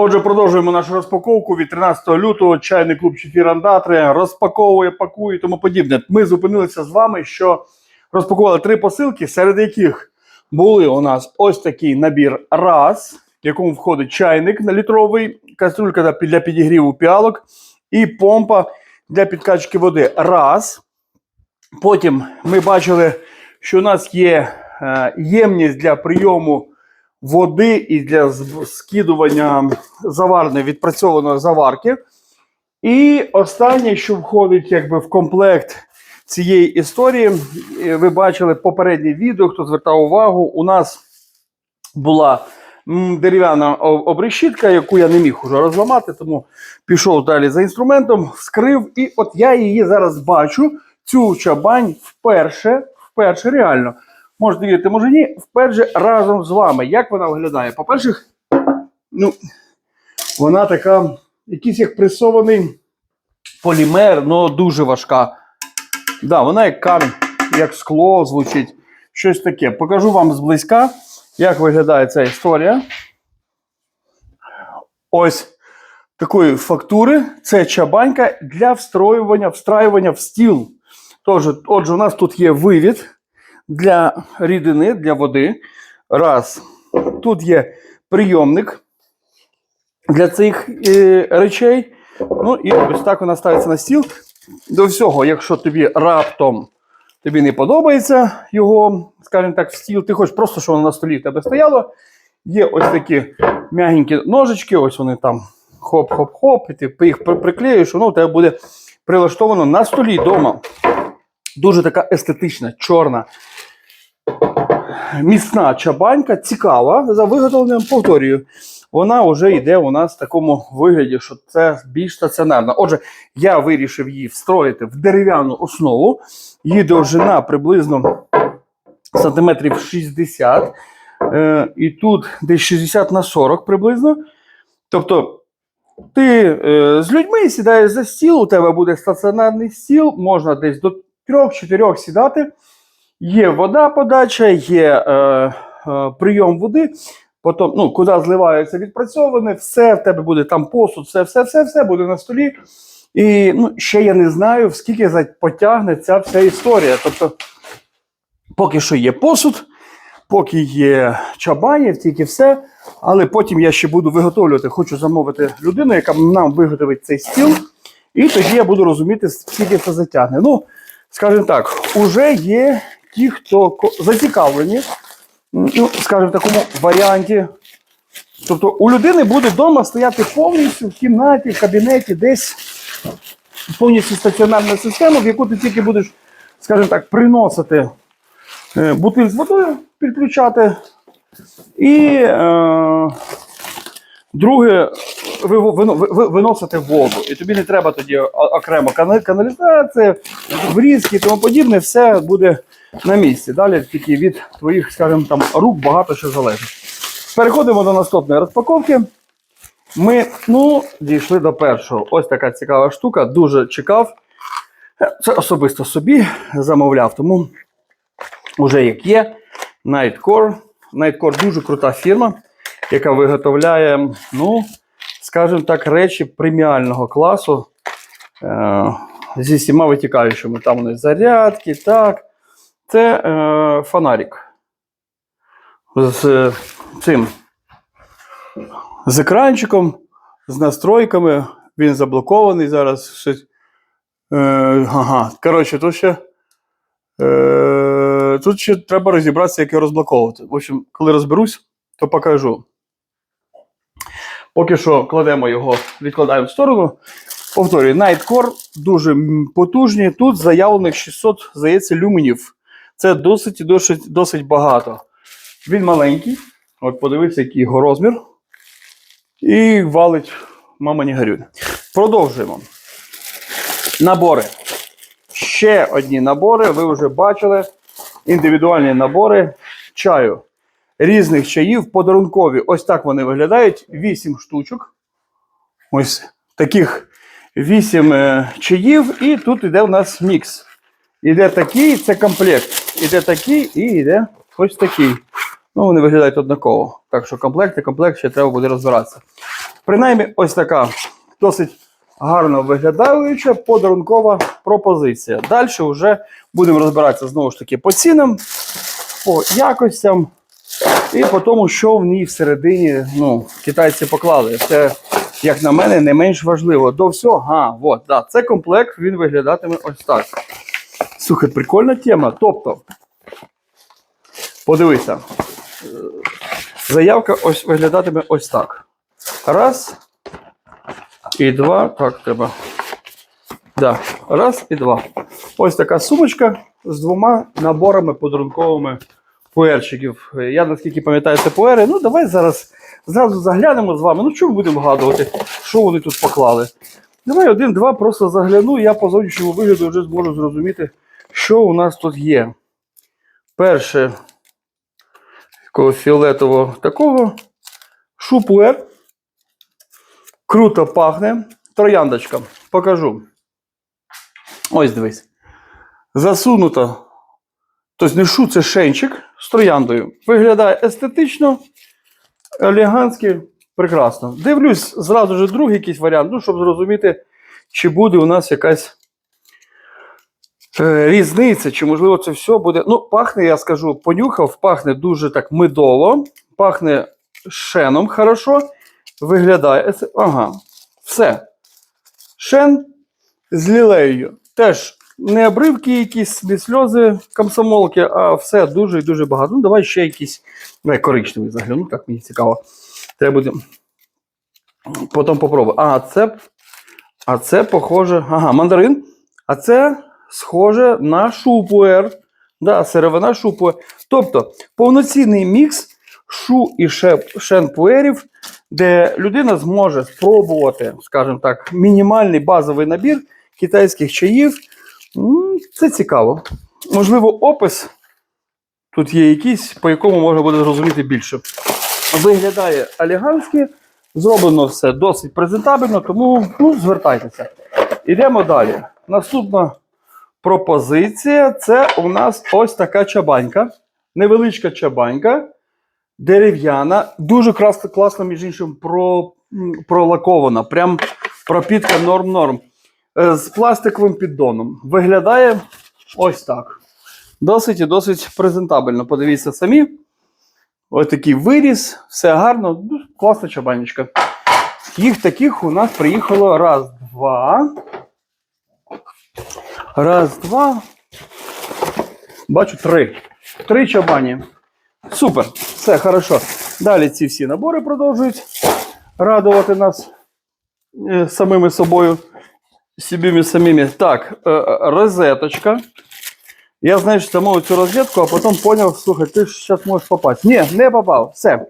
Отже, продовжуємо нашу розпаковку від 13 лютого. Чайний клуб Чефір Андатри розпаковує, пакує і тому подібне. Ми зупинилися з вами, що розпакували три посилки, серед яких були у нас ось такий набір раз, в якому входить чайник на літровий, кастрюлька для підігріву піалок і помпа для підкачки води. Раз. Потім ми бачили, що у нас є е, ємність для прийому води і для скидування заварної відпрацьованої заварки. І останнє, що входить якби в комплект цієї історії, е, ви бачили попереднє відео, хто звертав увагу, у нас була дерев'яна обрешітка, яку я не міг уже розламати, тому пішов далі за інструментом, вскрив, і от я її зараз бачу, цю чабань вперше, вперше реально. Можете вірити, може ні, вперше разом з вами. Як вона виглядає? По-перше, ну, вона така, якийсь як пресований полімер, але дуже важка. Да, вона як камінь, як скло звучить. Щось таке. Покажу вам зблизька, як виглядає ця історія. Ось такої фактури. Це чабанька для встроювання, встраювання в стіл. Тож, отже, у нас тут є вивід для рідини, для води. Раз. Тут є прийомник для цих е, речей. Ну і ось так вона ставиться на стіл. До всього, якщо тобі раптом тобі не подобається його, скажімо так, в стіл, ти хочеш просто, щоб воно на столі в тебе стояло. Є ось такі м'ягенькі ножички, ось вони там хоп-хоп-хоп, і ти їх приклеїш, воно у тебе буде прилаштовано на столі вдома. Дуже така естетична, чорна, міцна чабанька, цікава за виготовленням повторюю. Вона вже йде у нас в такому вигляді, що це більш стаціонарно. Отже, я вирішив її встроїти в дерев'яну основу. Її довжина приблизно сантиметрів 60. Е, і тут десь 60 на 40 приблизно. Тобто, ти е, з людьми сідаєш за стіл, у тебе буде стаціонарний стіл, можна десь до 3-4 сідати. Є вода подача, є е, е, прийом води. Потім, ну, куди зливається відпрацьоване, все в тебе буде там посуд, все, все, все, все буде на столі. І ну, ще я не знаю, скільки потягне ця вся історія. Тобто, поки що є посуд, поки є чабаєв, тільки все. Але потім я ще буду виготовлювати, хочу замовити людину, яка нам виготовить цей стіл. І тоді я буду розуміти, скільки це затягне. Ну, скажімо так, уже є ті, хто зацікавлені ну, скажімо, в такому варіанті. Тобто у людини буде вдома стояти повністю в кімнаті, в кабінеті, десь повністю стаціонарна система, в яку ти тільки будеш, скажімо так, приносити е, бутиль з водою, підключати. І е, друге, ви, ви, ви, виносити воду. І тобі не треба тоді окремо каналізація, врізки і тому подібне, все буде на місці. Далі тільки від твоїх, скажімо, там рук багато що залежить. Переходимо до наступної розпаковки. Ми ну, дійшли до першого. Ось така цікава штука, дуже чекав. Це особисто собі замовляв, тому вже як є. Nightcore. Nightcore дуже крута фірма, яка виготовляє, ну, скажімо так, речі преміального класу е, зі всіма витікаючими. Там вони зарядки, так. Це е, фонарик. З е, цим. З екранчиком, з настройками. Він заблокований зараз. Щось. Е, ага. Коротше, тут ще. Е, тут ще треба розібратися, як його розблоковувати. В общем, коли розберусь, то покажу. Поки що кладемо його, відкладаємо в сторону. Повторюю, Nightcore дуже потужні. Тут заявлених 600, здається, люменів. Це досить досить, досить багато. Він маленький. От подивіться, який його розмір. І валить мама не горюй. Продовжуємо. Набори. Ще одні набори. Ви вже бачили. Індивідуальні набори чаю. Різних чаїв, подарункові. Ось так вони виглядають. 8 штучок. Ось таких 8 е, чаїв. І тут іде у нас мікс. Іде такий, це комплект. Іде такий і йде ось такий. Ну, вони виглядають однаково. Так що комплект і комплект ще треба буде розбиратися. Принаймні, ось така досить гарно виглядаюча подарункова пропозиція. Далі вже будемо розбиратися знову ж таки по цінам, по якостям і по тому, що в ній всередині ну, китайці поклали. Це, як на мене, не менш важливо. До всього, ага, от, да, це комплект, він виглядатиме ось так. Слухай, прикольна тема. Тобто, подивися, заявка ось виглядатиме ось так. Раз. І два. Так, треба. Да. Раз і два. Ось така сумочка з двома наборами подарунковими пуерчиків. Я наскільки пам'ятаю, це пуери. Ну, давай зараз зразу заглянемо з вами. Ну, чому будемо вгадувати, що вони тут поклали? Давай один-два просто загляну, я по зовнішньому вигляду вже зможу зрозуміти, що у нас тут є. Перше, такого фіолетового такого. Шупуер. Круто пахне. Трояндочка. Покажу. Ось дивись. Засунуто. Тобто не шу, це шенчик з трояндою. Виглядає естетично, елегантськи, прекрасно. Дивлюсь, зразу ж другий якийсь варіант, ну, щоб зрозуміти, чи буде у нас якась е, різниця, чи можливо це все буде. Ну, пахне, я скажу, понюхав, пахне дуже так медово, пахне шеном хорошо. Виглядає. Ага, все. Шен з лілеєю. Теж не обривки якісь, не сльози комсомолки, а все дуже і дуже багато. Ну, давай ще якісь. Давай коричневий загляну, так мені цікаво. Треба буде. Потім попробую. А, це. А це похоже. Ага, мандарин. А це схоже на шупуер. Да, сировина шупуер. Тобто повноцінний мікс шу і шенпуерів, де людина зможе спробувати, скажімо так, мінімальний базовий набір китайських чаїв. Це цікаво. Можливо, опис тут є якийсь, по якому можна буде зрозуміти більше. Виглядає елегантськи, зроблено все досить презентабельно, тому ну, звертайтеся. Ідемо далі. Наступна пропозиція це у нас ось така чабанька. Невеличка чабанька, дерев'яна, дуже класно між іншим, про, пролакована. Прям пропітка норм-норм. Е, З пластиковим піддоном. Виглядає ось так. Досить і досить презентабельно. Подивіться самі. Ось такий виріс, все гарно, класна чабанечка. Їх таких у нас приїхало раз, два. Раз, два. Бачу три. Три чабані. Супер. Все хорошо. Далі ці всі набори продовжують радувати нас е, самими собою. Собими самими. Так, е, е, розеточка. Я, знаєш, замовив цю розетку, а потім зрозумів, слухай, ти ж зараз можеш попасти. Ні, не попав. Все. Е,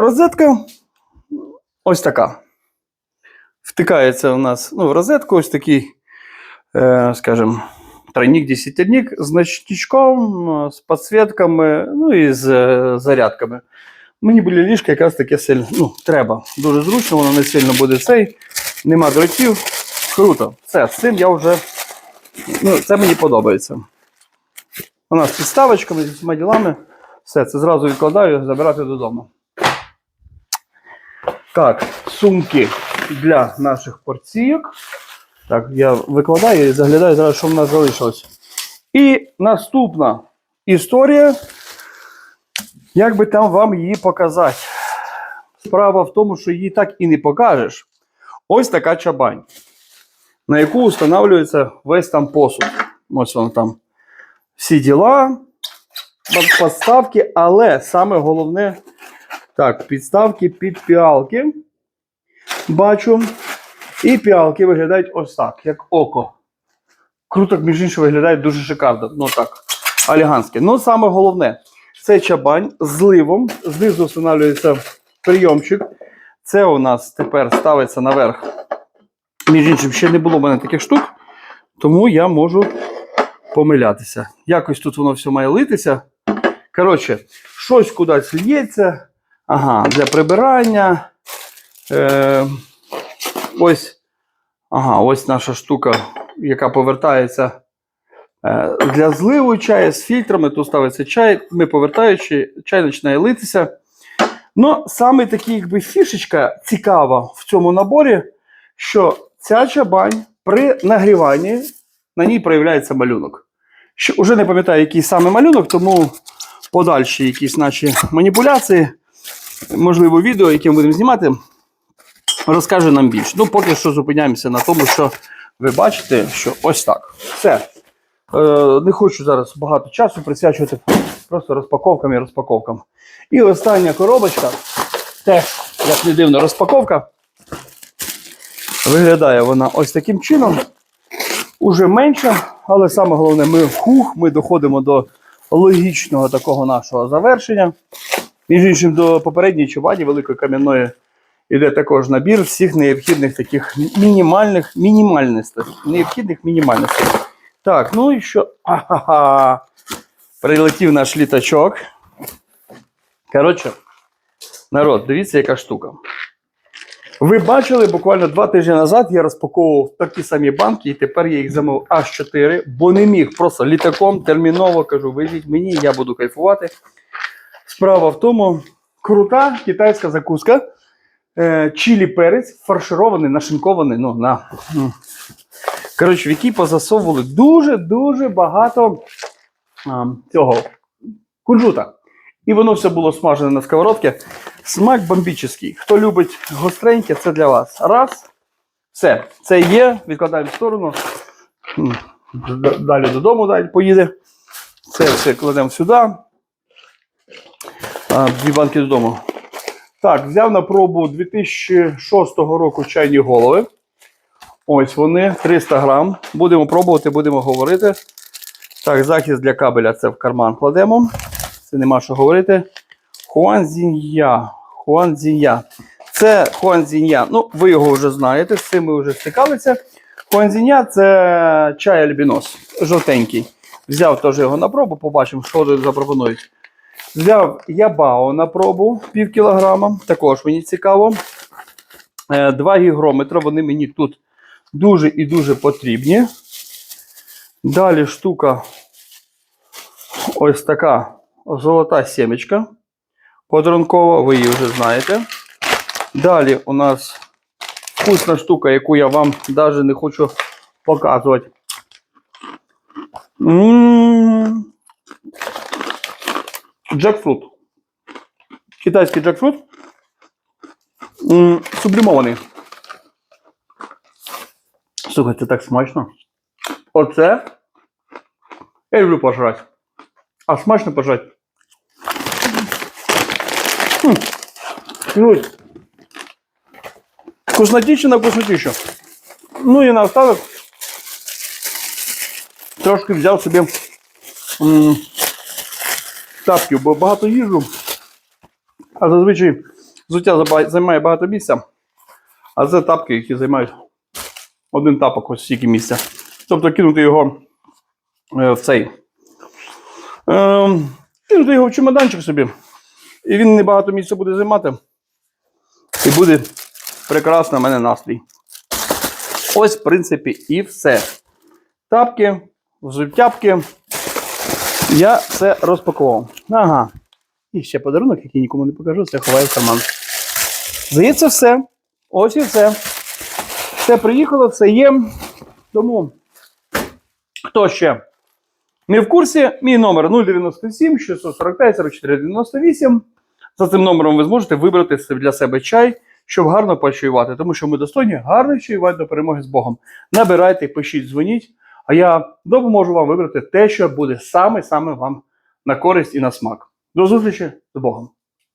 розетка ось така. Втикається у нас ну, в розетку ось такий, скажімо, тройник, десятирник з ночничком, е, з підсвітками, ну і з зарядками. Мені були ліжка якраз таке сильно. Ну, треба. Дуже зручно, воно не сильно буде цей. Нема дротів. Круто. Все, з цим я вже. Ну, це мені подобається. Вона з підставочками, з усіма ділами. Все, це зразу відкладаю, забирати додому. Так, сумки для наших порційок. Так, я викладаю і заглядаю зараз, що в нас залишилось. І наступна історія. Як би там вам її показати? Справа в тому, що її так і не покажеш. Ось така чабань, на яку встановлюється весь там посуд. Ось воно там всі діла, под- подставки, але саме головне, так, підставки під піалки. Бачу. І піалки виглядають ось так, як око. Круто, між іншим, виглядає дуже шикарно. Ну так, елегантське. Ну, саме головне, це чабань з ливом. Знизу встановлюється прийомчик. Це у нас тепер ставиться наверх. Між іншим, ще не було в мене таких штук, тому я можу помилятися. Якось тут воно все має литися. Коротше, щось кудись лється. Ага, для прибирання. Е, ось, ага, ось наша штука, яка повертається е, для зливу чаю з фільтрами. Тут ставиться чай. Ми повертаючи, чай починає литися. Ну, саме такий, якби фішечка цікава в цьому наборі, що ця чабань при нагріванні на ній проявляється малюнок. Що, уже не пам'ятаю, який саме малюнок, тому подальші якісь наші маніпуляції, можливо, відео, яке ми будемо знімати, розкаже нам більше. Ну, поки що зупиняємося на тому, що ви бачите, що ось так. Все. Е, не хочу зараз багато часу присвячувати просто розпаковкам і розпаковкам. І остання коробочка, теж, як не дивно, розпаковка. Виглядає вона ось таким чином. Уже менше, але саме головне, ми хух, ми доходимо до логічного такого нашого завершення. Між іншим, до попередньої чувані великої кам'яної йде також набір всіх необхідних таких мінімальних мінімальностей. Необхідних мінімальностей. Так, ну і що? Ага. Прилетів наш літачок. Коротше, народ, дивіться, яка штука. Ви бачили, буквально два тижні назад я розпаковував такі самі банки, і тепер я їх замовив аж 4, бо не міг просто літаком терміново кажу, везіть мені, я буду кайфувати. Справа в тому, крута китайська закуска. Е, чилі перець, фарширований, нашинкований. Ну, на. Коротше, в якій позасовували дуже-дуже багато а, цього кунжута. І воно все було смажене на сковородці. Смак бомбічний. Хто любить гостреньке, це для вас. Раз. Все. Це є. Відкладаємо в сторону. Далі додому далі поїде. Це все кладемо сюди. Дві банки додому. Так, взяв на пробу 2006 року чайні голови. Ось вони, 300 грам. Будемо пробувати, будемо говорити. Так, захист для кабеля це в карман кладемо. Це нема що говорити. Хуанзінья. Хуанзінья. Це Хуанзінья. Ну, ви його вже знаєте, з цим ми вже стикалися. Хуанзінья це чай альбінос, жовтенький. Взяв теж його на пробу, побачимо, що вони запропонують. Взяв ябао на пробу пів кілограма, також мені цікаво. Е, Два гігрометри, вони мені тут дуже і дуже потрібні. Далі штука ось така золота сімечка подарункова, ви її вже знаєте. Далі у нас вкусна штука, яку я вам навіть не хочу показувати. Джекфрут. Китайський джекфрут. Сублімований. Слухай, це так смачно. Оце. Я люблю пожрати. А смачно пожрати. Ой. Вкуснотіще вкуснотіще. Ну і наостанок трошки взяв собі тапків, бо багато їжу. А зазвичай взуття займає багато місця. А це тапки, які займають один тапок ось стільки місця. Тобто кинути його е, в цей. Е, кинути його в чемоданчик собі. І він небагато місця буде займати. І буде прекрасно в мене настрій. Ось, в принципі, і все. Тапки, взуттяпки. Я це розпакував. Ага. І ще подарунок, який нікому не покажу, це ховаю в карман. Здається, все. Ось і все. Все приїхало, все є. Тому, хто ще не в курсі, мій номер 097 645 44 98. За цим номером ви зможете вибрати для себе чай, щоб гарно почаювати, тому що ми достойні гарно чаювати до перемоги з Богом. Набирайте, пишіть, дзвоніть, а я допоможу вам вибрати те, що буде саме-саме вам на користь і на смак. До зустрічі з Богом!